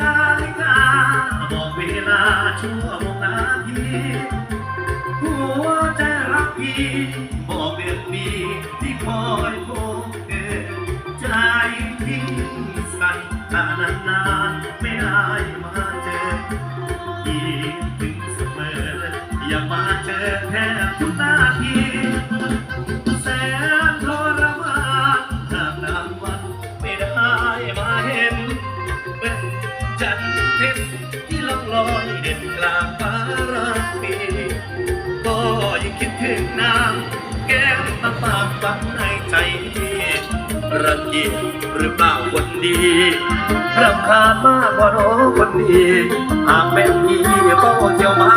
นาฬิกาบอกเวลาชั่วโมงนาทีหัวใจรักพี่บอกเดือนีที่คอยพบเธอใจทิ้งสั่นถ้านานๆไม่ได้มาเจอคิดถึงเสมออย่ามาเจอแค่ทุกนา ที่ล่องลอยเด่นกลางฟ้าราตรีก็ยังคิดถึงนางแก้มตาปากฝังในใจรังเกียจหรือเปล่าคนดีรำคาญมากกว่าน้องคนดีหากเป็นพี่ก็เที่ยวมา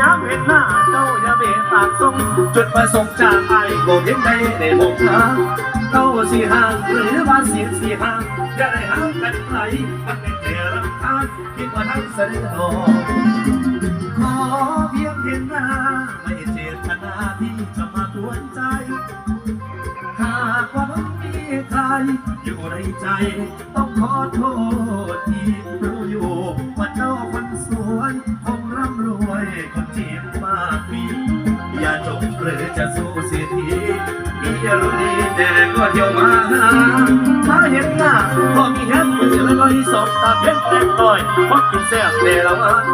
ย้ำเห็นหน้าเจ้าอย่าเบตากส่งจุดประสงค์จากไอ้ก็เห็นได้ในหกทาง เก้าสีห้างหรือว่าเสียสีห้างจะได้หากันไหลมันเป็นเทรำคาญคิดว่าทั้งเสนอขอเพียงเห็นหน้าไม่เจตนาที่จะมากวนใจ หากว่าน้องมีใครอยู่ในใจ ต้องขอโทษที่รู้อยู่ว่าเจ้าคนสวยคงร่ำรวยคนจีบมากมีอย่าจงหรือจะสู้เสียที พี่รู้ดีแต่ก็เที่ยวมาหาถ้าเห็นหน้าพอมีแฮปปี้แล้วก็อีสบตาเพ็นเต็มต่อยพอกินแซ่บแต่ละวัน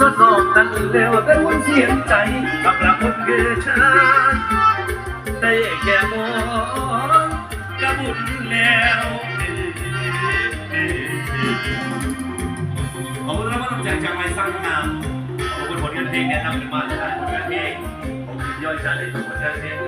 สนองนั้นเร็วแต่คนเสียใจกับละคนคือชาได้แค่มองกระบุญแล้วขอบคุณครับน้ำใจจากไม้สร้างงามขอบคุณผลงานเพลงแนะนำกันมาจากผลานเพลงผมย่อยใจได้ผลงานเพลง yo y sale tu pues, bien,